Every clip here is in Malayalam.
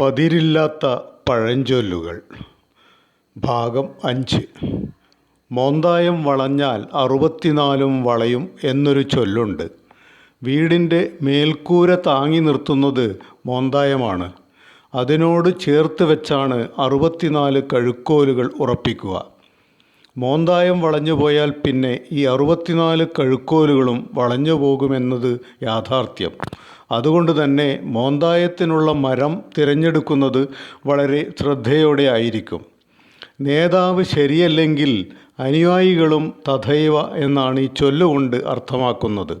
പതിരില്ലാത്ത പഴഞ്ചൊല്ലുകൾ. ഭാഗം അഞ്ച്. മോന്തായം വളഞ്ഞാൽ അറുപത്തിനാലും വളയും എന്നൊരു ചൊല്ലുണ്ട്. വീടിന്റെ മേൽക്കൂര താങ്ങി നിർത്തുന്നത് മോന്തായമാണ്. അതിനോട് ചേർത്ത് വെച്ചാണ് അറുപത്തിനാല് കഴുക്കോലുകൾ ഉറപ്പിക്കുക. മോന്തായം വളഞ്ഞു പോയാൽ പിന്നെ ഈ അറുപത്തിനാല് കഴുക്കോലുകളും വളഞ്ഞു പോകുമെന്നത് യാഥാർത്ഥ്യം. അതുകൊണ്ട് തന്നെ മോന്തായത്തിനുള്ള മരം തിരഞ്ഞെടുക്കുന്നത് വളരെ ശ്രദ്ധയോടെ ആയിരിക്കും. നേതാവ് ശരിയല്ലെങ്കിൽ അനുയായികളും തഥൈവ എന്നാണ് ഈ ചൊല്ലുകൊണ്ട് അർത്ഥമാക്കുന്നത്.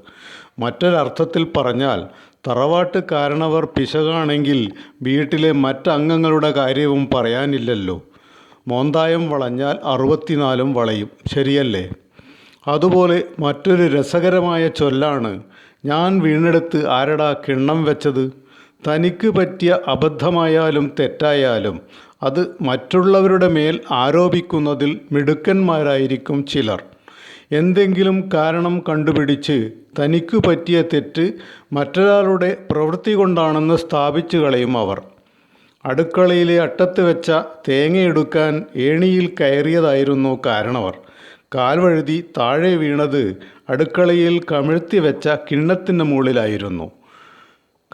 മറ്റൊരർത്ഥത്തിൽ പറഞ്ഞാൽ തറവാട്ട് കാരണവർ പിശകാണെങ്കിൽ വീട്ടിലെ മറ്റംഗങ്ങളുടെ കാര്യവും പറയാനില്ലല്ലോ. മോന്തായം വളഞ്ഞാൽ അറുപത്തിനാലും വളയും. ശരിയല്ലേ? അതുപോലെ മറ്റൊരു രസകരമായ ചൊല്ലാണ് ഞാൻ വീണെടുത്ത് ആരടാ കിണ്ണം വെച്ചത്? തനിക്ക് പറ്റിയ അബദ്ധമായാലും തെറ്റായാലും അത് മറ്റുള്ളവരുടെ മേൽ ആരോപിക്കുന്നതിൽ മിടുക്കന്മാരായിരിക്കും ചിലർ. എന്തെങ്കിലും കാരണം കണ്ടുപിടിച്ച് തനിക്ക് പറ്റിയ തെറ്റ് മറ്റൊരാളുടെ പ്രവൃത്തി കൊണ്ടാണെന്ന് സ്ഥാപിച്ചു കളയും അവർ. അടുക്കളയിലെ അട്ടത്ത് വെച്ച തേങ്ങയെടുക്കാൻ ഏണിയിൽ കയറിയതായിരുന്നു കാരണവർ. കാൽവഴുതി താഴെ വീണത് അടുക്കളയിൽ കമിഴ്ത്തി വെച്ച കിണ്ണത്തിന്റെ മുകളിലായിരുന്നു.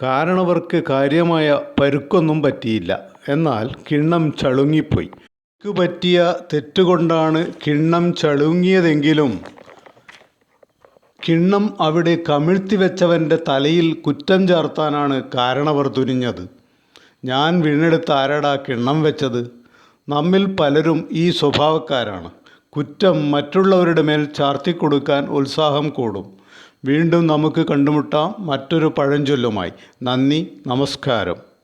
കാരണവർക്ക് കാര്യമായ പരുക്കൊന്നും പറ്റിയില്ല. എന്നാൽ കിണ്ണം ചളുങ്ങിപ്പോയി. പറ്റിയ തെറ്റുകൊണ്ടാണ് കിണ്ണം ചളുങ്ങിയതെങ്കിലും കിണ്ണം അവിടെ കമിഴ്ത്തി വെച്ചവന്റെ തലയിൽ കുറ്റം ചാർത്താനാണ് കാരണവർ തുനിഞ്ഞത്. ഞാൻ വീണെടുത്ത് ആരാടാ കിണ്ണം വെച്ചത്? നമ്മിൽ പലരും ഈ സ്വഭാവക്കാരാണ്. കുറ്റം മറ്റുള്ളവരുടെ മേൽ ചാർത്തിക്കൊടുക്കാൻ ഉത്സാഹം കൂടും. വീണ്ടും നമുക്ക് കണ്ടുമുട്ടാം മറ്റൊരു പഴഞ്ചൊല്ലുമായി. നന്ദി നമസ്കാരം.